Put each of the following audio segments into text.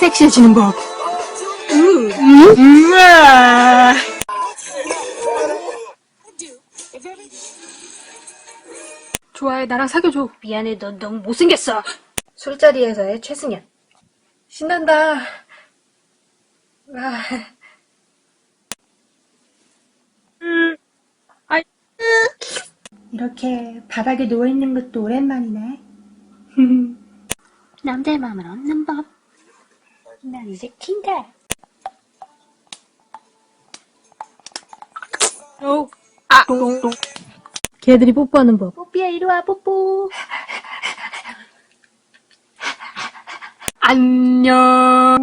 섹시해지는 법. 음, 우와. 좋아해, 나랑 사귀어줘. 미안해, 넌 너무 못생겼어. 술자리에서의 최승현. 신난다. 아. 아이. 이렇게 바닥에 누워있는 것도 오랜만이네. 남자의 마음을 얻는 법. 난 이제 킨다. 오, 아, 똥 똥. 개들이 뽀뽀하는 법. 뽀삐야, 이리 와, 뽀뽀. 안녕.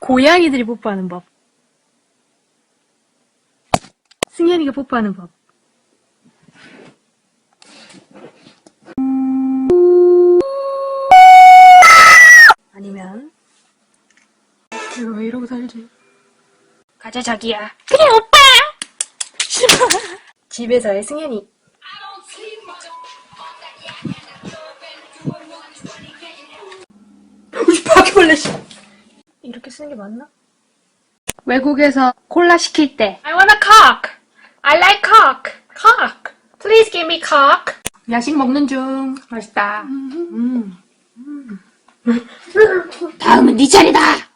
고양이들이 뽀뽀하는 법. 승현이가 뽀뽀하는 법. 아니면 내가 왜 이러고 살지? 가자 자기야. 그래 오빠. 집에서의 승현이. 우리 바퀴벌레 씨. 이렇게 쓰는 게 맞나? 외국에서 콜라 시킬 때 I want a cock. I like cock. Cock. Please give me cock. 야식 먹는 중. 맛있다. 다음은 네 차례다.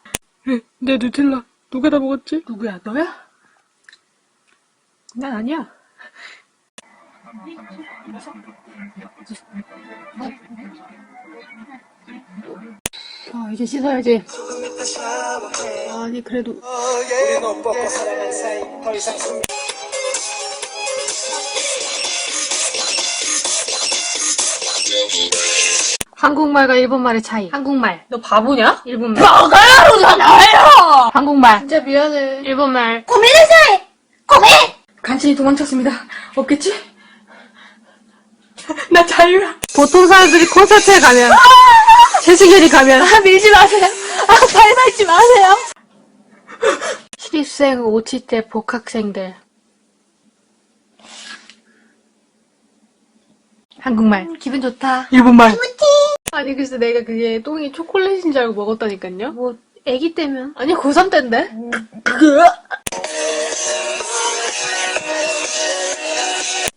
내 누텔라 누가 다 먹었지? 누구야? 너야? 난 아니야. 아 이제 씻어야지. 아니 그래도 한국말과 일본말의 차이. 한국말 너 바보냐? 일본말. 바가야로잖아요. 한국말 진짜 미안해. 일본말. 고민해서 고민. 간신히 도망쳤습니다. 없겠지? 나 자유야. 보통 사람들이 콘서트에 가면 최승현이 가면 아 밀지 마세요. 아 밟지 마세요. 신입생 57대 복학생들 한국말 기분 좋다. 일본말 아니 글쎄 내가 그게 똥이 초콜릿인 줄 알고 먹었다니까요? 뭐 애기 때면? 아니 고3 때인데?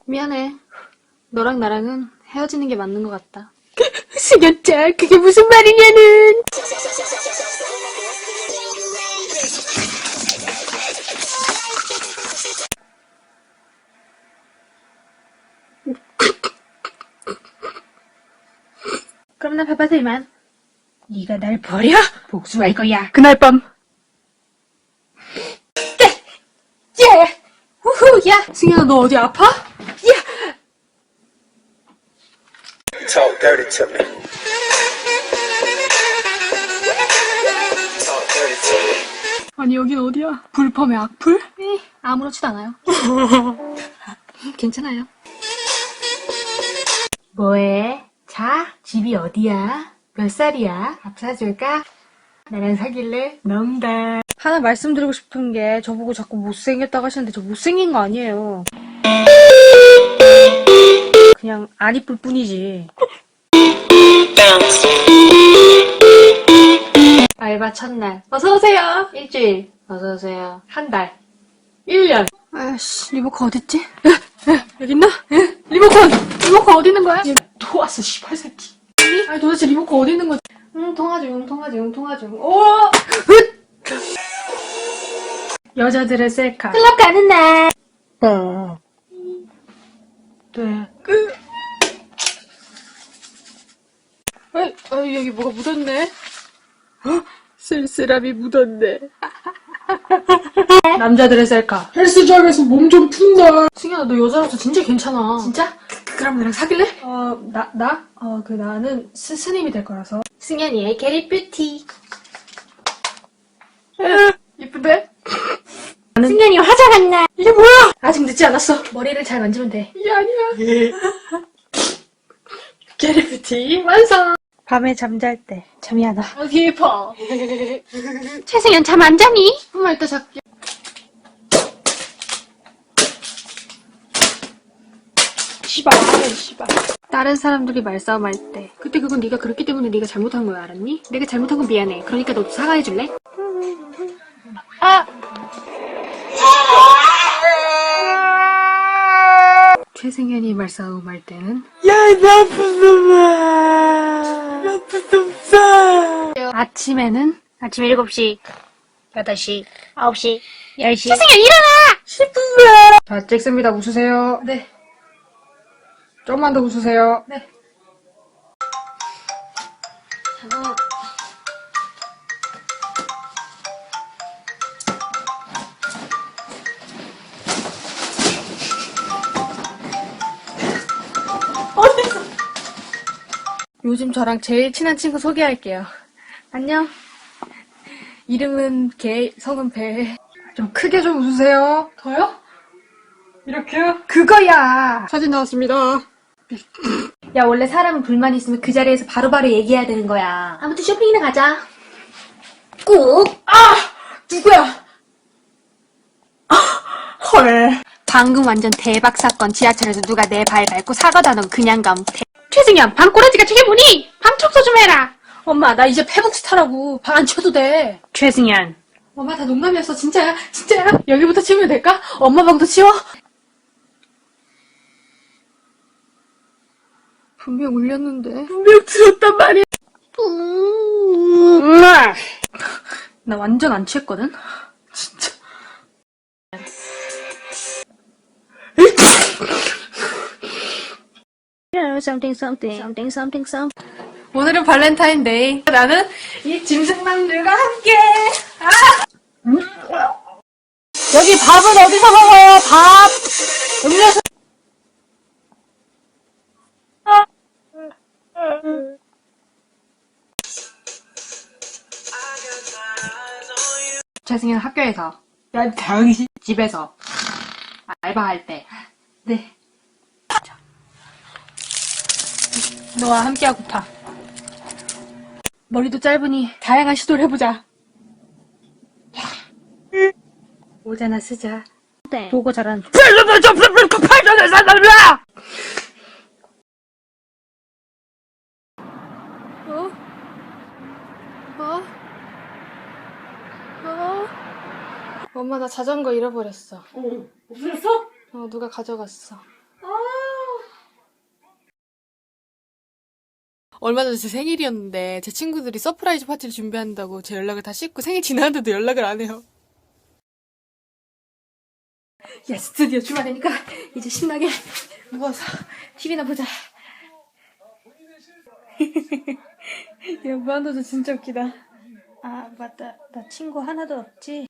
미안해. 너랑 나랑은 헤어지는 게 맞는 것 같다. 승현짜 그게 무슨 말이냐는 그럼 나 바빠서 이만 네가 날 버려? 복수할 거야 그날 밤 예! 우후 야 승현아 너 어디 아파? 야 Talk dirty to me Talk dirty to me 아니 여긴 어디야? 불펌의 악플? 에 아무렇지도 않아요 괜찮아요 뭐해? 자? 집이 어디야? 몇 살이야? 밥 사줄까? 나랑 사귈래? 농담 하나 말씀드리고 싶은 게 저보고 자꾸 못생겼다고 하시는데 저 못생긴 거 아니에요 그냥 안 이쁠 뿐이지 알바 첫날 어서오세요 일주일 어서오세요 한 달 1년 아씨 리모컨 어딨지? 에, 에, 여기 있나? 에, 리모컨! 리모컨 어디 있는 거야? 얘 도왔어 씨발 새끼 아니 도대체 리모컨 어디 있는 거지? 응 통화 중 통화 중 통화 중 오! 훗! 여자들의 셀카 클럽 가는 날. 어. 네. 그. 아, 아, 여기 뭐가 묻었네? 어? 쓸쓸함이 묻었네. 남자들의 셀카. 헬스장에서 몸 좀 푼다. 승현아, 너 여자로서 진짜 괜찮아. 진짜? 그럼 나랑 사귈래? 어, 나, 나? 어, 그 나는 스, 스님이 될 거라서. 승현이의 게리 뷰티. 이쁜데? 승현이 화장한 날. 이게 뭐야? 아직 늦지 않았어. 머리를 잘 만지면 돼. 이게 아니야. 게리 뷰티 완성. 밤에 잠잘 때 잠이 안 와. 아, 깊어. 최승현 잠 안 자니? 엄마 이따 잘게. 씨발 씨발 다른 사람들이 말싸움할 때 그때 그건 네가 그랬기 때문에 네가 잘못한 거야 알았니? 내가 잘못한 건 미안해 그러니까 너도 사과해 줄래? 아! 최승현이 말싸움 할 때는 아침에는 아침 7시, 8시, 9시, 10시. 최승현 일어나! 자 찍습니다 웃으세요 네 좀만 더 웃으세요 네 요즘 저랑 제일 친한 친구 소개할게요. 안녕. 이름은 개, 성은 배. 좀 크게 좀 웃으세요. 더요? 이렇게요? 그거야! 사진 나왔습니다. 야, 원래 사람은 불만 있으면 그 자리에서 바로바로 얘기해야 되는 거야. 아무튼 쇼핑이나 가자. 꼭! 아! 누구야? 아, 헐. 방금 완전 대박 사건. 지하철에서 누가 내 발 밟고 하고 그냥 감. 대- 최승현, 방꼬라지가 저게 뭐니? 방 청소 좀 해라! 엄마, 나 이제 페북 스타라고. 방안 쳐도 돼. 최승현. 엄마, 다 농담이었어. 진짜야? 진짜야? 여기부터 치우면 될까? 엄마 방도 치워? 분명 울렸는데. 분명 들었단 말이야. 나 완전 안 취했거든? 진짜. something, something, something, something, something. 오늘은 발렌타인데이. 나는 이 짐승남들과 함께. 아! 여기 밥은 어디서 먹어요? 밥. 음료수. 최승현 학교에서. 난 당신 집에서. 알바할 때. 네. 너와 함께하고파. 머리도 짧으니 다양한 시도를 해보자. 모자나 쓰자. 네. 보고 자란. 어? 어? 어? 엄마 나 자전거 잃어버렸어. 어, 없어졌어? 어 누가 가져갔어. 얼마 전에 제 생일이었는데 제 친구들이 서프라이즈 파티를 준비한다고 제 연락을 다 씻고 생일 지났는데도 연락을 안 해요. 예스 드디어 주말이니까 이제 신나게 누워서 TV나 보자. 야 무한도전 진짜 웃기다. 아 맞다 나 친구 하나도 없지.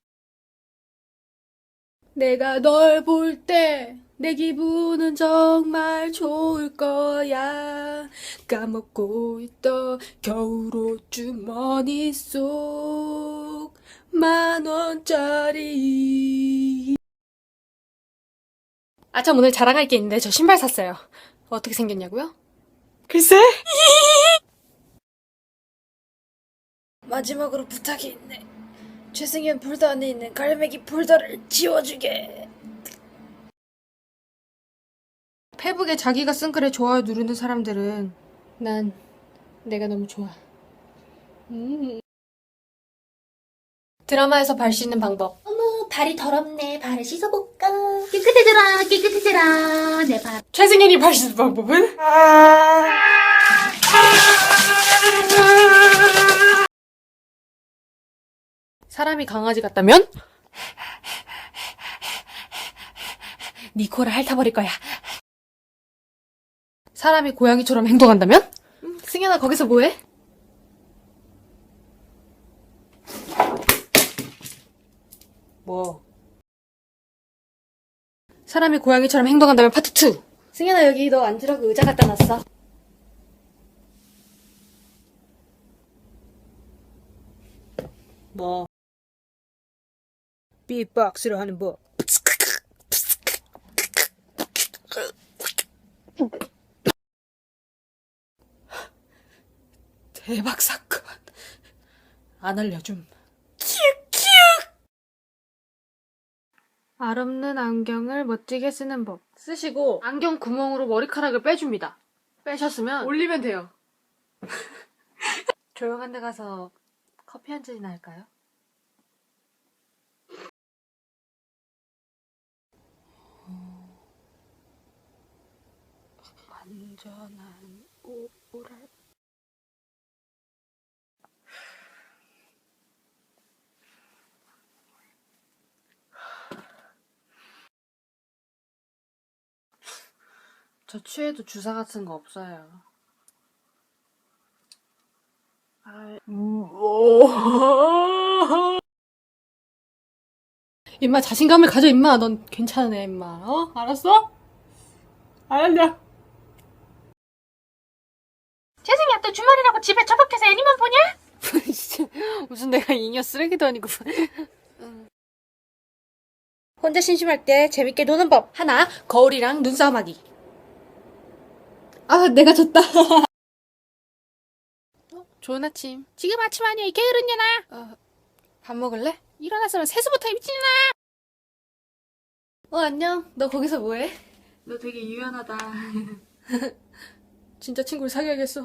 내가 널 볼 때 내 기분은 정말 좋을 거야. 까먹고 있던 겨울옷 주머니 속 만 원짜리. 아, 참 오늘 자랑할 게 있는데 저 신발 샀어요. 어떻게 생겼냐고요? 글쎄. 마지막으로 부탁이 있네. 최승현 폴더 안에 있는 갈매기 폴더를 지워주게. 페북에 자기가 쓴 글에 좋아요 누르는 사람들은 난 내가 너무 좋아. 음. 드라마에서 발 씻는 방법. 어머, 발이 더럽네. 발을 씻어볼까? 깨끗해져라, 깨끗해져라. 내 발. 최승현이 발 씻는 방법은? 사람이 강아지 같다면? 네 코를 핥아버릴 거야. 사람이 고양이처럼 행동한다면? 음, 승현아 거기서 뭐해? 뭐? 사람이 고양이처럼 행동한다면 파트 2. 승현아 여기 너 앉으라고 의자 갖다 놨어. 뭐? 비박스를 하는 법. 대박 사건. 안 알려줌. 알 없는 안경을 멋지게 쓰는 법. 쓰시고 안경 구멍으로 머리카락을 빼줍니다. 빼셨으면 올리면 돼요. 조용한 데 가서 커피 한 잔이나 할까요? 안전한 오랄 저 취해도 주사 같은 거 없어요. 아, 임마 자신감을 가져 임마 넌 괜찮네 임마 어 알았어? 알았냐? 재승이야 또 주말이라고 집에 처박혀서 애니만 보냐? 진짜 무슨 내가 잉여 쓰레기도 아니고. 혼자 심심할 때 재밌게 노는 법. 하나 거울이랑 눈싸움하기. 아 내가 졌다. 어, 좋은 아침. 지금 아침 아니야. 이 게으른 년아. 어, 밥 먹을래? 일어나서는 세수부터 해 미친년아 어 안녕. 너 거기서 뭐해? 너 되게 유연하다. 진짜 친구를 사귀어야겠어